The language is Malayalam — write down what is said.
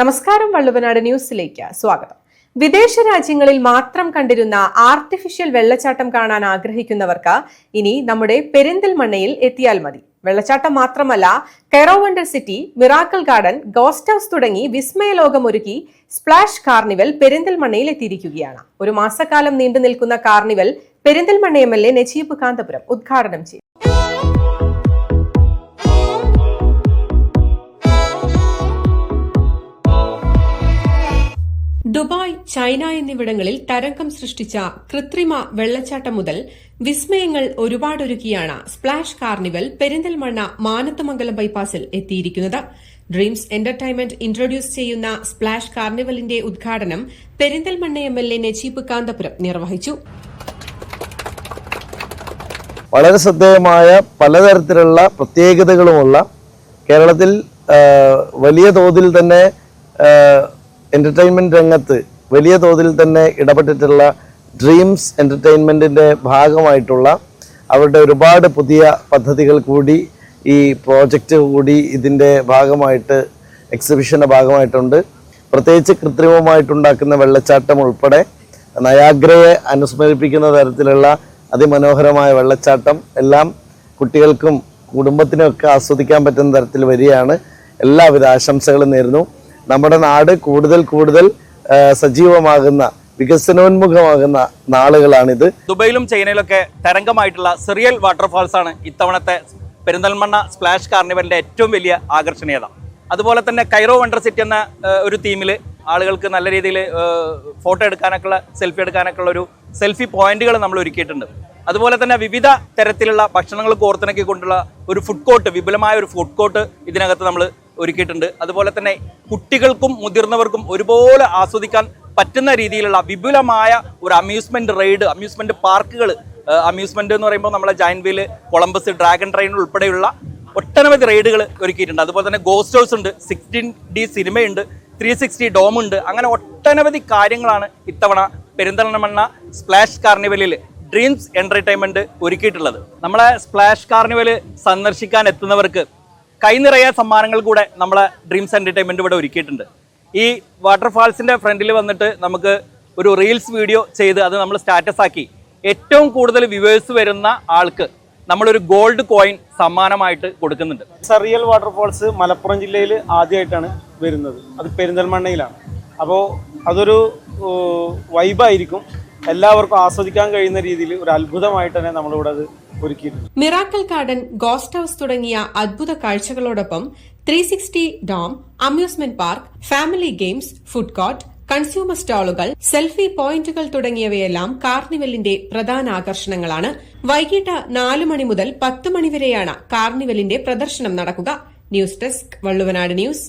നമസ്കാരം വള്ളുവനാട് ന്യൂസിലേക്ക് സ്വാഗതം. വിദേശ രാജ്യങ്ങളിൽ മാത്രം കണ്ടിരുന്ന ആർട്ടിഫിഷ്യൽ വെള്ളച്ചാട്ടം കാണാൻ ആഗ്രഹിക്കുന്നവർക്ക് ഇനി നമ്മുടെ പെരിന്തൽമണ്ണയിൽ എത്തിയാൽ മതി. വെള്ളച്ചാട്ടം മാത്രമല്ല കെറോവണ്ടർ city miracle garden ghost house തുടങ്ങി വിസ്മയ ലോകമൊരുക്കി സ്പ്ലാഷ് കാർണിവൽ പെരിന്തൽമണ്ണയിൽ എത്തിയിരിക്കുകയാണ്. ഒരു മാസക്കാലം നീണ്ടു നിൽക്കുന്ന carnival Perinthalmanna M L A Najeeb Kanthapuram ഉദ്ഘാടനം ചെയ്തു. ദുബായ് ചൈന എന്നിവിടങ്ങളിൽ തരംഗം സൃഷ്ടിച്ച കൃത്രിമ വെള്ളച്ചാട്ടം മുതൽ വിസ്മയങ്ങൾ ഒരുപാടൊരുക്കിയാണ് സ്പ്ലാഷ് കാർണിവൽ പെരിന്തൽമണ്ണ മാനത്തമംഗലം ബൈപ്പാസിൽ എത്തിയിരിക്കുന്നത്. ഡ്രീംസ് എന്റർടൈൻമെന്റ് ഇൻട്രൊഡ്യൂസ് ചെയ്യുന്ന സ്പ്ലാഷ് കാർണിവലിന്റെ ഉദ്ഘാടനം Perinthalmanna M L A Najeeb Kanthapuram നിർവഹിച്ചു. വളരെ ശ്രദ്ധേയമായ പലതരത്തിലുള്ള പ്രത്യേകതകളുമുള്ള കേരളത്തിൽ വലിയ തോതിൽ തന്നെ എന്റർടൈൻമെന്റ് രംഗത്ത് വലിയ തോതിൽ തന്നെ ഇടപെട്ടിട്ടുള്ള ഡ്രീംസ് എന്റർടൈൻമെന്റിന്റെ ഭാഗമായിട്ടുള്ള അവരുടെ ഒരുപാട് പുതിയ പദ്ധതികൾ കൂടി ഈ പ്രോജക്റ്റ് കൂടി ഇതിന്റെ ഭാഗമായിട്ട് എക്സിബിഷന്റെ ഭാഗമായിട്ടുണ്ട്. പ്രത്യേകിച്ച് കൃത്രിമമായിട്ടുണ്ടാക്കുന്ന വെള്ളച്ചാട്ടം ഉൾപ്പെടെ നയാഗ്രയെ അനുസ്മരിപ്പിക്കുന്ന തരത്തിലുള്ള അതിമനോഹരമായ വെള്ളച്ചാട്ടം എല്ലാം കുട്ടികൾക്കും കുടുംബത്തിനും ഒക്കെ ആസ്വദിക്കാൻ പറ്റുന്ന തരത്തിൽ വരികയാണ്. എല്ലാവിധ ആശംസകളും നേരുന്നു. നമ്മുടെ നാട് കൂടുതൽ കൂടുതൽ സജീവമാകുന്ന വികസനോന്മുഖമാകുന്ന നാളുകളാണിത്. ദുബൈയിലും ചൈനയിലൊക്കെ തരംഗമായിട്ടുള്ള സിറിയൽ വാട്ടർഫാൾസ് ആണ് ഇത്തവണത്തെ പെരിന്തൽമണ്ണ സ്പ്ലാഷ് കാർണിവലിന്റെ ഏറ്റവും വലിയ ആകർഷണീയത. അതുപോലെ തന്നെ കൈറോ വണ്ടർ സിറ്റി എന്ന ഒരു തീമിൽ ആളുകൾക്ക് നല്ല രീതിയിൽ ഫോട്ടോ എടുക്കാനൊക്കെയുള്ള സെൽഫി എടുക്കാനൊക്കെയുള്ള ഒരു സെൽഫി പോയിന്റുകൾ നമ്മൾ ഒരുക്കിയിട്ടുണ്ട്. അതുപോലെ തന്നെ വിവിധ തരത്തിലുള്ള ഭക്ഷണങ്ങൾ കോർത്തിണക്കിക്കൊണ്ടുള്ള ഒരു ഫുഡ് കോർട്ട് വിപുലമായ ഒരു ഫുഡ് കോർട്ട് ഇതിനകത്ത് നമ്മൾ ഒരുക്കിയിട്ടുണ്ട്. അതുപോലെ തന്നെ കുട്ടികൾക്കും മുതിർന്നവർക്കും ഒരുപോലെ ആസ്വദിക്കാൻ പറ്റുന്ന രീതിയിലുള്ള വിപുലമായ ഒരു അമ്യൂസ്മെന്റ് റൈഡ് അമ്യൂസ്മെന്റ് പാർക്കുകൾ അമ്യൂസ്മെന്റ് എന്ന് പറയുമ്പോൾ നമ്മളെ giant wheel Columbus dragon train ഉൾപ്പെടെയുള്ള ഒട്ടനവധി റൈഡുകൾ ഒരുക്കിയിട്ടുണ്ട്. അതുപോലെ തന്നെ ഗോസ്റ്റ് ഹൗസ് ഉണ്ട് സിക്സ്റ്റീൻ ഡി സിനിമയുണ്ട് ത്രീ സിക്സ്റ്റി ഡോം ഉണ്ട്. അങ്ങനെ ഒട്ടനവധി കാര്യങ്ങളാണ് ഇത്തവണ പെരിന്തൽമണ്ണ സ്പ്ലാഷ് കാർണിവലിൽ ഡ്രീംസ് എന്റർടൈൻമെന്റ് ഒരുക്കിയിട്ടുള്ളത്. നമ്മളെ സ്പ്ലാഷ് കാർണിവൽ സന്ദർശിക്കാൻ എത്തുന്നവർക്ക് കൈനിറയ സമ്മാനങ്ങൾ കൂടെ നമ്മളെ ഡ്രീംസ് എന്റർടൈൻമെന്റ് ഇവിടെ ഒരുക്കിയിട്ടുണ്ട്. ഈ വാട്ടർഫാൾസിന്റെ ഫ്രണ്ടിൽ വന്നിട്ട് നമുക്ക് ഒരു റീൽസ് വീഡിയോ ചെയ്ത് അത് നമ്മൾ സ്റ്റാറ്റസ് ആക്കി. ഏറ്റവും കൂടുതൽ വ്യൂവേഴ്സ് വരുന്ന ആൾക്ക് നമ്മളൊരു ഗോൾഡ് കോയിൻ സമ്മാനമായിട്ട് കൊടുക്കുന്നുണ്ട്. സറിയൽ വാട്ടർഫാൾസ് മലപ്പുറം ജില്ലയിൽ ആദ്യമായിട്ടാണ് വരുന്നത്. അത് പെരിന്തൽമണ്ണയിലാണ്. അപ്പോൾ അതൊരു വൈബായിരിക്കും എല്ലാവർക്കും ആസ്വദിക്കാൻ കഴിയുന്ന രീതിയിൽ ഒരു അത്ഭുതമായിട്ട് തന്നെ നമ്മളിവിടെ അത് ഒരുക്കിയിട്ടുണ്ട്. മിറാക്കൽ ഗാർഡൻ ഗോസ്റ്റ് ഹൌസ് തുടങ്ങിയ അത്ഭുത കാഴ്ചകളോടൊപ്പം three sixty dome amusement park family games food court consumer സ്റ്റാളുകൾ selfie പോയിന്റുകൾ തുടങ്ങിയവയെല്ലാം കാർണിവലിന്റെ പ്രധാന ആകർഷണങ്ങളാണ്. വൈകിട്ട് നാല് മണി മുതൽ പത്ത് മണിവരെയാണ് കാർണിവലിന്റെ പ്രദർശനം നടക്കുക. News desk Valluvanad news.